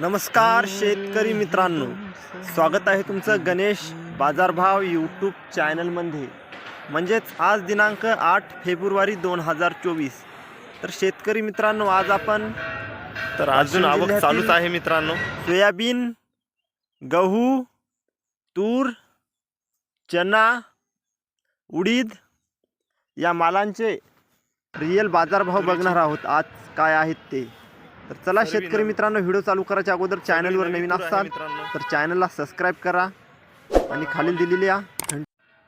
नमस्कार शेतकरी मित्रांनो. स्वागत आहे तुमचं गणेश बाजारभाव यूट्यूब चॅनलमध्ये. म्हणजेच आज दिनांक आठ फेब्रुवारी दोन हजार चोवीस. तर शेतकरी मित्रांनो आज आपण तर अजून आवक चालूच आहे मित्रांनो. सोयाबीन गहू तूर चना उडीद या मालांचे रिअल बाजारभाव बघणार आहोत. आज काय आहेत ते? तर चला शेतकरी मित्रांनो व्हिडिओ चालू करायच्या अगोदर चॅनलवर नवीन मित्रांनो. तर चॅनलला सबस्क्राईब करा आणि खालील दिलेल्या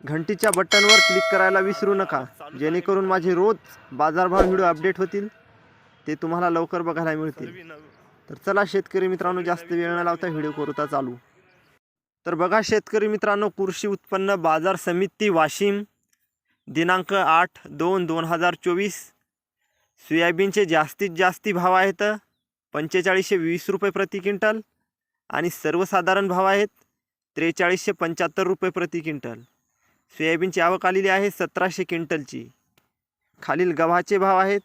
घंटीच्या बटनवर क्लिक करायला विसरू नका. जेणेकरून माझे रोज बाजारभाव व्हिडिओ अपडेट होतील ते तुम्हाला लवकर बघायला मिळतील. तर चला शेतकरी मित्रांनो जास्त वेळ न लावता व्हिडिओ करूता चालू. तर बघा शेतकरी मित्रांनो कृषी उत्पन्न बाजार समिती वाशिम दिनांक आठ दोन दोन हजार चोवीस. सोयाबीनचे जास्तीत जास्ती भाव आहेत पंचेचाळीसशे वीस रुपये प्रति क्विंटल आणि सर्वसाधारण भाव आहेत त्रेचाळीसशे पंच्याहत्तर रुपये प्रति क्विंटल. सोयाबीनची आवक आलेली आहे सतराशे क्विंटलची. खालील गव्हाचे भाव आहेत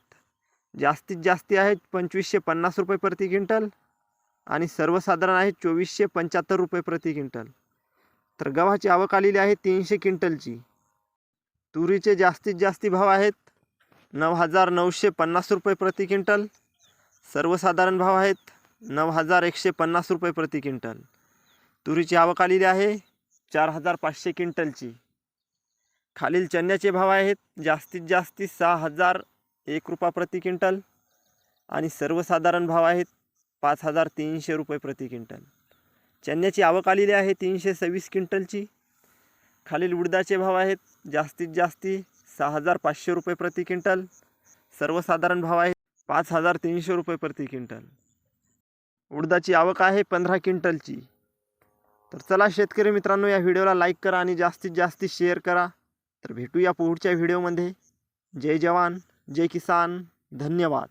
जास्तीत जास्ती आहेत पंचवीसशे पन्नास रुपये प्रति क्विंटल आणि सर्वसाधारण आहे चोवीसशे पंच्याहत्तर रुपये प्रति क्विंटल. तर गव्हाची आवक आलेली आहे तीनशे क्विंटलची. तुरीचे जास्तीत जास्ती भाव आहेत नऊ हजार नऊशे पन्नास रुपये प्रति क्विंटल. सर्वसाधारण भाव आहेत नऊ हजार एकशे पन्नास रुपये प्रति क्विंटल. तुरीची आवक आलेली आहे चार हजार पाचशे क्विंटलची. खालील चण्याचे भाव आहेत जास्तीत जास्ती सहा हजार एक रुपया प्रति क्विंटल आणि सर्वसाधारण भाव आहेत पाच हजार तीनशे रुपये प्रति क्विंटल. चण्याची आवक आलेली आहे तीनशे सव्वीस क्विंटलची. खालील उडदाचे भाव आहेत जास्तीत जास्ती सहा हजार पाचशे रुपये प्रति क्विंटल. सर्वसाधारण भाव आहे पाच हजार तीनशे रुपये प्रति क्विंटल. उडदाची आवक आहे पंधरा क्विंटलची. तर चला शेतकरी मित्रांनो या व्हिडिओला लाईक करा आणि जास्तीत जास्त शेअर करा. तर भेटूया पुढच्या व्हिडिओमध्ये. जय जवान जय किसान धन्यवाद.